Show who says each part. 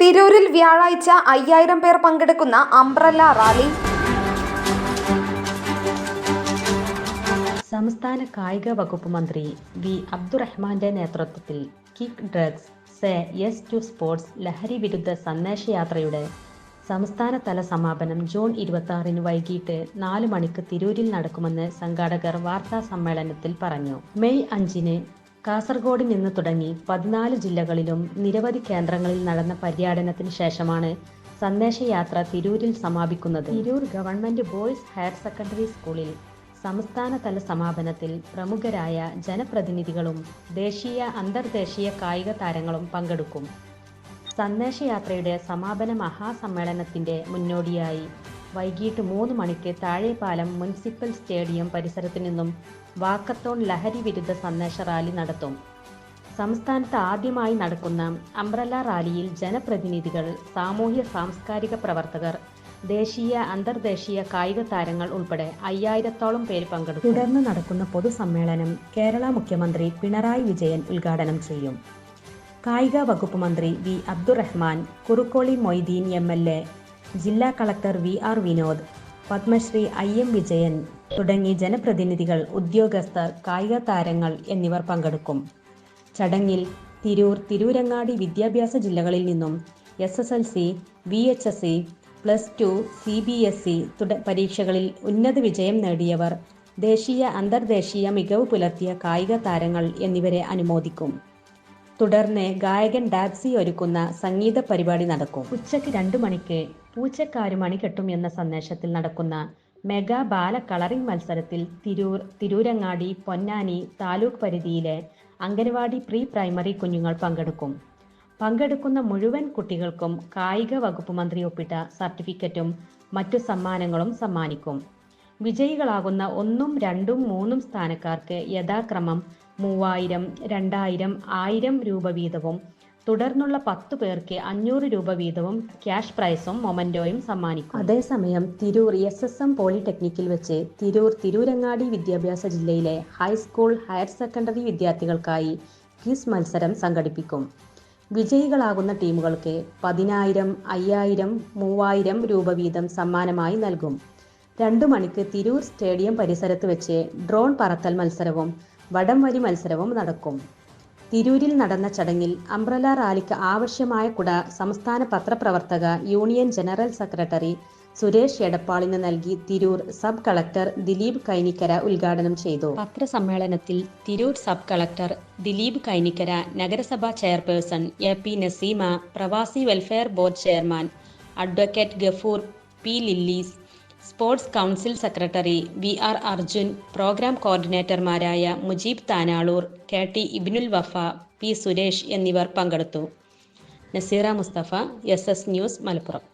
Speaker 1: തിരൂരിൽ വ്യാഴാഴ്ച അയ്യായിരം പേർ പങ്കെടുക്കുന്ന അംബ്രല്ല റാലി.
Speaker 2: സംസ്ഥാന കായിക വകുപ്പ് മന്ത്രി വി. അബ്ദുറഹ്മാന്റെ നേതൃത്വത്തിൽ kick drugs say yes to sports ലഹരി വിരുദ്ധ സന്ദേശയാത്രയുടെ സംസ്ഥാനതല സമാപനം ജൂൺ ഇരുപത്തി ആറിന് വൈകിട്ട് നാല് മണിക്ക് തിരൂരിൽ നടക്കുമെന്ന് സംഘാടകർ വാർത്താ സമ്മേളനത്തിൽ പറഞ്ഞു. മെയ് അഞ്ചിന് കാസർഗോഡ് നിന്ന് തുടങ്ങി പതിനാല് ജില്ലകളിലും നിരവധി കേന്ദ്രങ്ങളിൽ നടന്ന പര്യടനത്തിന് ശേഷമാണ് സന്ദേശയാത്ര തിരൂരിൽ സമാപിക്കുന്നത്. Tirur government boys higher secondary സ്കൂളിൽ സംസ്ഥാനതല സമാപനത്തിൽ പ്രമുഖരായ ജനപ്രതിനിധികളും ദേശീയ അന്തർദേശീയ കായിക താരങ്ങളും പങ്കെടുക്കും. സന്ദേശയാത്രയുടെ സമാപന മഹാസമ്മേളനത്തിന്റെ മുന്നോടിയായി വൈകിട്ട് മൂന്ന് മണിക്ക് താഴെപ്പാലം മുനിസിപ്പൽ സ്റ്റേഡിയം പരിസരത്തു നിന്നും വാക്കത്തോൺ ലഹരി വിരുദ്ധ സന്ദേശ റാലി നടത്തും. സംസ്ഥാനത്ത് ആദ്യമായി നടക്കുന്ന അംബ്രല റാലിയിൽ ജനപ്രതിനിധികൾ സാമൂഹ്യ സാംസ്കാരിക പ്രവർത്തകർ ദേശീയ അന്തർദേശീയ കായിക താരങ്ങൾ ഉൾപ്പെടെ അയ്യായിരത്തോളം പേര് പങ്കെടുക്കും. തുടർന്ന് നടക്കുന്ന പൊതുസമ്മേളനം കേരള മുഖ്യമന്ത്രി പിണറായി വിജയൻ ഉദ്ഘാടനം ചെയ്യും. കായിക വകുപ്പ് മന്ത്രി V Abdurahman Kurukkoli Moideen M L A ജില്ലാ collector V R Vinod Padmashri I M Vijayan തുടങ്ങി ജനപ്രതിനിധികൾ ഉദ്യോഗസ്ഥർ കായിക താരങ്ങൾ എന്നിവർ പങ്കെടുക്കും. ചടങ്ങിൽ തിരൂർ തിരൂരങ്ങാടി വിദ്യാഭ്യാസ ജില്ലകളിൽ നിന്നും S S L C V H S C plus two C B S C തുട പരീക്ഷകളിൽ ഉന്നത വിജയം നേടിയവർ ദേശീയ അന്തർദേശീയ മികവ് പുലർത്തിയ കായിക താരങ്ങൾ എന്നിവരെ അനുമോദിക്കും. തുടർന്ന് ഗായകൻ ഡാബ്സി ഒരുക്കുന്ന സംഗീത പരിപാടി നടക്കും. ഉച്ചയ്ക്ക് രണ്ടു മണിക്ക് പൂച്ചക്കാര് മണി കെട്ടും എന്ന സന്ദേശത്തിൽ നടക്കുന്ന മെഗാ ബാല കളറിംഗ് മത്സരത്തിൽ തിരൂർ തിരൂരങ്ങാടി പൊന്നാനി താലൂക്ക് പരിധിയിലെ അംഗനവാടി പ്രീ പ്രൈമറി കുഞ്ഞുങ്ങൾ പങ്കെടുക്കും. പങ്കെടുക്കുന്ന മുഴുവൻ കുട്ടികൾക്കും കായിക വകുപ്പ് മന്ത്രി ഒപ്പിട്ട സർട്ടിഫിക്കറ്റും മറ്റു സമ്മാനങ്ങളും സമ്മാനിക്കും. വിജയികളാകുന്ന ഒന്നും രണ്ടും മൂന്നും സ്ഥാനക്കാർക്ക് യഥാക്രമം മൂവായിരം രണ്ടായിരം ആയിരം രൂപ വീതവും തുടർന്നുള്ള പത്തു പേർക്ക് അഞ്ഞൂറ് രൂപ വീതവും ക്യാഷ് പ്രൈസും മൊമന്റോയും സമ്മാനിക്കും. അതേസമയം തിരൂർ എസ് എസ് എം പോളിടെക്നിക്കിൽ വെച്ച് തിരൂർ തിരൂരങ്ങാടി വിദ്യാഭ്യാസ ജില്ലയിലെ ഹൈസ്കൂൾ ഹയർ സെക്കൻഡറി വിദ്യാർത്ഥികൾക്കായി ക്വിസ് മത്സരം സംഘടിപ്പിക്കും. വിജയികളാകുന്ന ടീമുകൾക്ക് പതിനായിരം അയ്യായിരം മൂവായിരം രൂപ വീതം സമ്മാനമായി നൽകും. രണ്ടു മണിക്ക് തിരൂർ സ്റ്റേഡിയം പരിസരത്ത് വെച്ച് ഡ്രോൺ പറത്തൽ മത്സരവും വടംവലി മത്സരവും നടക്കും. തിരൂരിൽ നടന്ന ചടങ്ങിൽ അംബ്രല റാലിക്ക് ആവശ്യമായ കുട സംസ്ഥാന പത്രപ്രവർത്തക യൂണിയൻ ജനറൽ സെക്രട്ടറി സുരേഷ് എടപ്പാളിന് നൽകി തിരൂർ സബ് കളക്ടർ ദിലീപ് കൈനിക്കര ഉദ്ഘാടനം ചെയ്തു. പത്രസമ്മേളനത്തിൽ തിരൂർ സബ് കളക്ടർ ദിലീപ് കൈനിക്കര നഗരസഭാ ചെയർപേഴ്സൺ എ പി നസീമ പ്രവാസി welfare board chairman advocate Gafoor P Lillies sports council secretary V R Arjun programme കോർഡിനേറ്റർമാരായ Mujeeb Thanalur K T Ibnul Wafa P Suresh എന്നിവർ പങ്കെടുത്തു. Naseera Mustafa S S news Malappuram.